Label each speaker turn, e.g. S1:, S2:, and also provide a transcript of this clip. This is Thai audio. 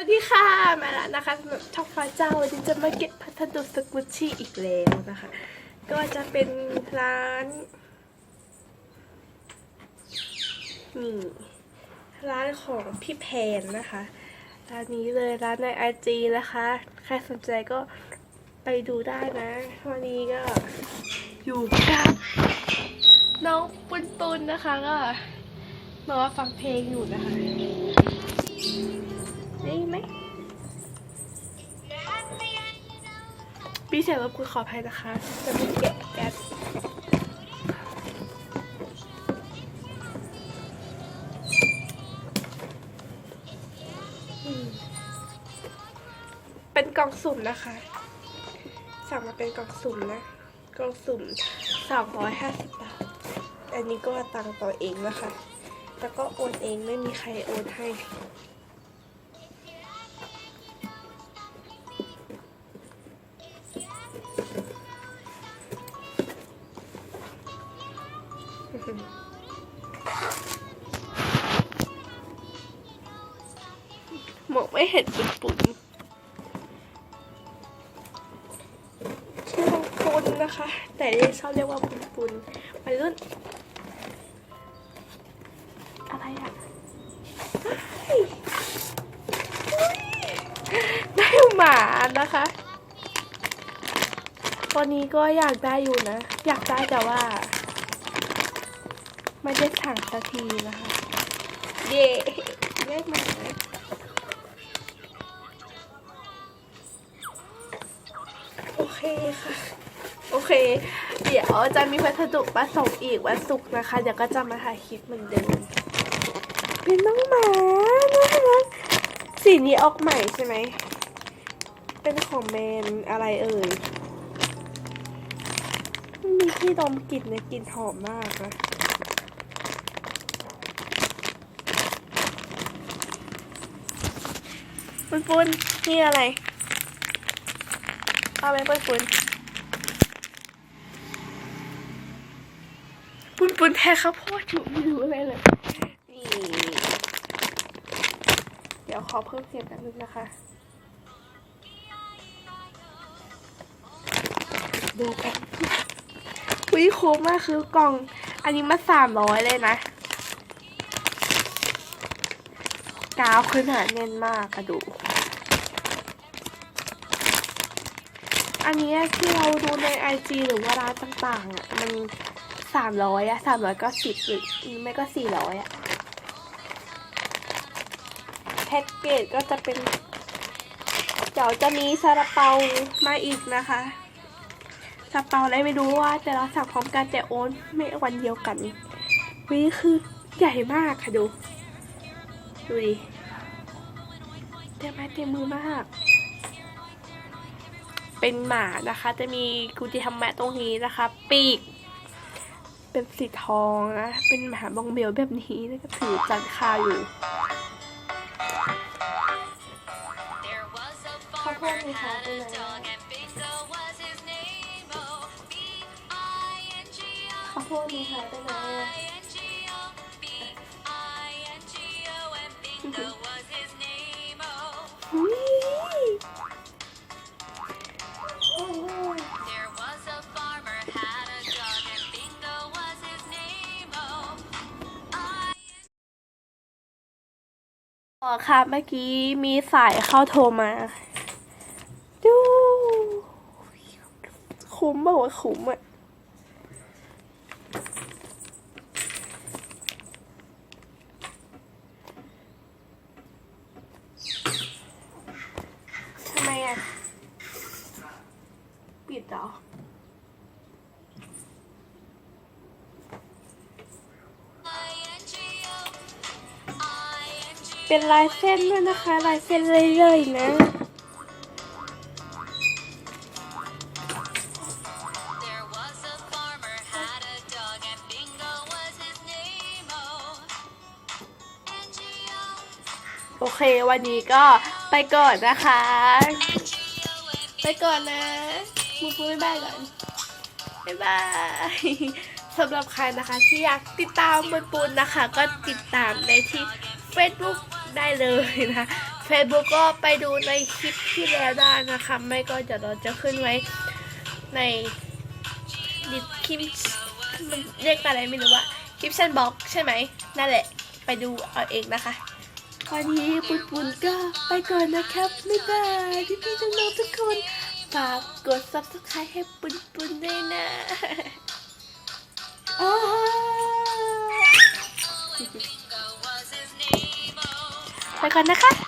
S1: วัสดีค่ะมาแล้วนะคะสำหรับช่องฟ้าเจ้าวันนี้จะมาเก็บพัสดุสกุชชี่อีกแล้วนะคะ ก็จะเป็นร้านนี่ร้านของพี่แพนนะคะร้านนี้เลยร้านในไอจีนะคะ ใครสนใจก็ไปดูได้นะวันนี้ก็อยู่กับน้องปุนปุนนะคะก็มาว่าฟังเพลงอยู่นะคะ ได้ไหมพี่เสียงรบกวนขออภัยนะคะจะมีแกะแก๊สเป็นกล่องสุ่มนะคะ สั่งมาเป็นกล่องสุ่มนะ กล่องสุ่มสองร้อยห้าสิบบาท อันนี้ก็ตังต่อเองนะคะ แล้วก็โอนเองไม่มีใครโอนให้ มองไม่เห็นปุ่นปุ่นชื่อน้องปุ่นนะคะ แต่เรียกชอบเรียกว่าปุ่นปุ่นวัยรุ่น อะไรอะได้หมานะคะตัวนี้ก็อยากได้อยู่นะ อยากได้แต่ว่าไม่ได้สั่งสักทีนะคะ เย่เรียกมา คค่ะ โอเค เดี๋ยวจะมีพัสดุมาส่งอีกวันศุกร์นะคะ เดี๋ยวก็จะมาถ่ายคลิปเหมือนเดิม เป็นน้องหมานะคะสีนี้ออกใหม่ใช่ไหม เป็นของแมนอะไรเอ่ยมีที่ดมกลิ่นเนี่ยกลิ่นหอมมากนะปุ้นปุ้นนี่อะไร เอาไปปุ้นปุ้น ปุนปุนแท้ข้าวโพดอยู่ไม่รู้อะไรเลยนี่เดี๋ยวขอเพิ่มเสียงแป๊บนึงนะคะดูกันวิโค้งมากคือกล่อง อันนี้มาสามร้อยเลยนะกาวคือหนาแน่นมากกระดูกอันนี้ที่เราดูในไอจีหรือว่าร้านต่างๆอะมัน สามร้อยอะสามร้อยก็สิบหรือไม่ก็สี่ร้อยอะแพ็กเกจก็จะเป็นเดี๋ยวจะมีซาลาเปามาอีกนะคะซาลาเปาอะไรไม่รู้ว่าแต่เราสั่งพร้อมกันแต่โอนไม่วันเดียวกันวิคือใหญ่มากค่ะดู ดูดิเต็มไม้เต็มมือมาก เป็นหมานะคะ จะมีกุจิธรรมะตรงนี้นะคะ ปีก เป็นสีทองนะ เป็นหมาบองเบลแบบนี้นะก็ถือจานคาอยู่ขอโทษมีทอ
S2: งด้
S1: วยขอโท
S2: ษมีทองด้วย
S1: อ๋อค่ะเมื่อกี้มีสายเข้าโทรมา ดูคุ้มบอกว่าคุ้มอะทำไมอะปิดเหรอ เป็นลายเส้นด้วยนะคะ ลายเส้นเรื่อยๆนะ
S2: There was a farmer had a dog and Bingo was his name. Oh, N-G-O,
S1: โอเควันนี้ก็ไปก่อนนะคะ
S2: N-G-O, and
S1: ไปก่อนนะมูฟูบ๊ายบายก่อนบ๊ายบายสำหรับใครนะคะที่อยากติดตามบนปูนนะคะ ก็ติดตามได้ที่ Facebook ได้เลยนะ Facebook ก็ไปดูในคลิปที่แล้วได้นะคะ ไม่ก็เดี๋ยวเราจะขึ้นไว้ในดิคลิปมันเรียกอะไรไม่รู้ว่าคลิปชันบ็อกใช่ไหมนั่นแหละ ไปดูเอาเองนะคะวันนี้ปุนปุนก็ไปก่อนนะครับบ๊ายบายพี่พี่ๆน้องทุกคน ฝากกด subscribe ให้ปุนปุนด้วยนะ ก่อนนะคะ